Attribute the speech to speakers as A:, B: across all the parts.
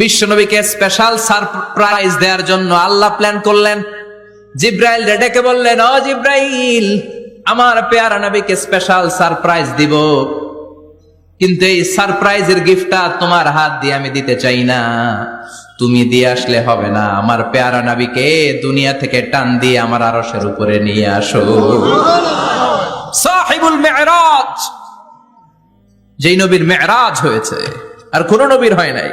A: বিশ্বনবীকে special surprise দেওয়ার জন্য আল্লাহ প্ল্যান করলেন। জিব্রাইল ডেকে বললেন, ও জিব্রাইল, আমার পেয়ারা নবীকে স্পেশাল সারপ্রাইজ দিব। কিন্তু এই সারপ্রাইজের গিফটটা তোমার হাত দিয়ে আমি দিতে চাই না। তুমি দিয়ে আসলে হবে না। আমার পেয়ারা নবীকে দুনিয়া থেকে টান দিয়ে আমার আরশের উপরে নিয়ে আসো। সাহিবুল মেরাজ, যেই নবীর মেরাজ হয়েছে, আর কোন নবীর হয় নাই।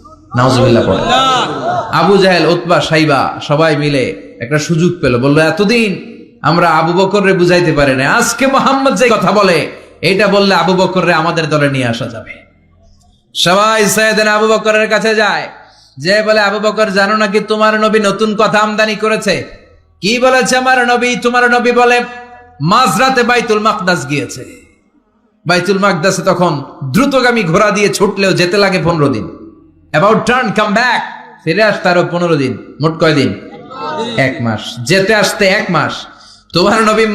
A: নাউজুবিল্লাহ পড়ে। আবু জাহেল উতবা সাইবা সবাই মিলে একটা সুযোগ পেল। বলল এতদিন আমরা আবু বকররে বুঝাইতে পারি না আজকে মোহাম্মদ যে কথা বলে এটা বললে আবু বকররে আমাদের দলে নিয়ে আসা যাবে। সবাই সৈয়দিন আবু বকরের কাছে যায়। যে বলে আবু বকর জানো নাকি তোমার নবী নতুন কথা আমদানি করেছে? কি বলেছে আমার নবী? তোমার নবী বলে মাঝরাতে বাইতুল মাকদাস গিয়েছে। বাইতুল মাকদাসে তখন দ্রুতগামী ঘোড়া দিয়ে ছুটলেও যেতে লাগে পনেরো দিন। অ্যাবাউট টার্ন কাম ব্যাক ফিরে আসতে আরও পনেরো দিন, মোট কয় এক মাস। যেতে আসতে এক মাস। তোমার নবী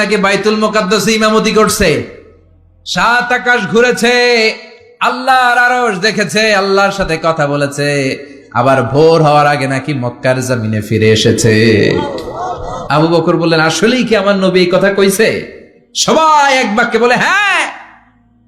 A: নাকি বাইতুল ইমামতি করছে। সাত আকাশ ঘুরেছে, আল্লাহর আরশ দেখেছে, আল্লাহর সাথে কথা বলেছে। আবার ভোর হওয়ার আগে নাকি মক্কার জমিনে ফিরে এসেছে। আবু বকর বললেন, আসলেই কি আমার নবী এই কথা কইছে? সবাই এক বাক্যে বলে হ্যাঁ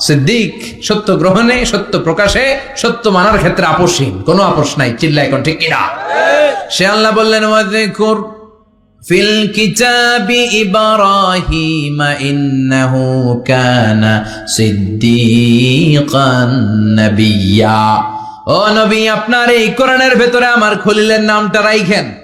A: সিদ্দিক, সত্য গ্রহণে, সত্য প্রকাশে, সত্য মানার ক্ষেত্রে আপোষহীন। কোনো আপোষ নাই, চিল্লা এখন ঠিক কিনা? সে আল্লাহ বললেন ফিল কিতাবি ইব্রাহিম, ইন্নাহু কানা সিদ্দিকান নাবিয়্যা ও নবী, আপনার এই কোরআনের ভেতরে আমার খলিলের নামটা রাইখেন।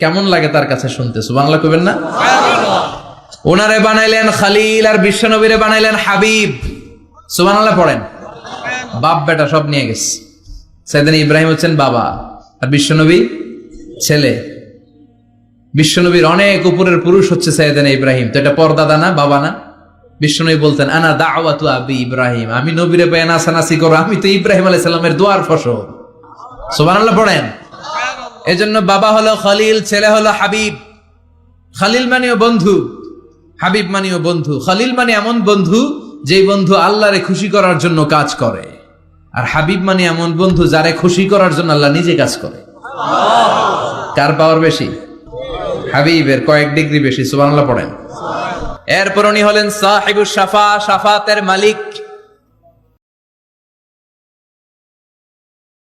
A: কেমন লাগে তার কাছে শুনতেছো বাংলা কবেন না? ওনারে বানাইলেন খালিল আর বিশ্বনবীরে বানাইলেন হাবিব। সুবহানাল্লাহ পড়েন। বাপ বেটা সব নিয়ে গেছে। সেদিন ইব্রাহিম হচ্ছেন বাবা আর বিশ্বনবী ছেলে। বিশ্বনবীর অনেক উপরের পুরুষ হচ্ছে সৈয়দান ইব্রাহিম। তো এটা পর্দাদা না বাবা না? বিশ্বনবী বলতেন, আনা দাওয়াতু আবি ইব্রাহিম। আমি নবীরে বেয়ান আসানাসি করো, আমি তো ইব্রাহিম আলাইহিস সালামের দোয়ার ফসল। সুবহানাল্লাহ পড়েন। এজন্য বাবা হলো খলিল, ছেলে হলো হাবিব। খালিল মানেও বন্ধু, হাবিব মানেও বন্ধু। খালিল মানে এমন বন্ধু যেই বন্ধু আল্লাহরে খুশি করার জন্য কাজ করে। আর হাবিব মানে এমন বন্ধু যারে খুশি করার জন্য আল্লাহ নিজে কাজ করে। কার পাওয়ার বেশি? হাবিবের কয়েক ডিগ্রি বেশি, সুবহানাল্লাহ পড়েন। এরপর উনি হলেন সাহেবুর সাফা, সাফাতের মালিক।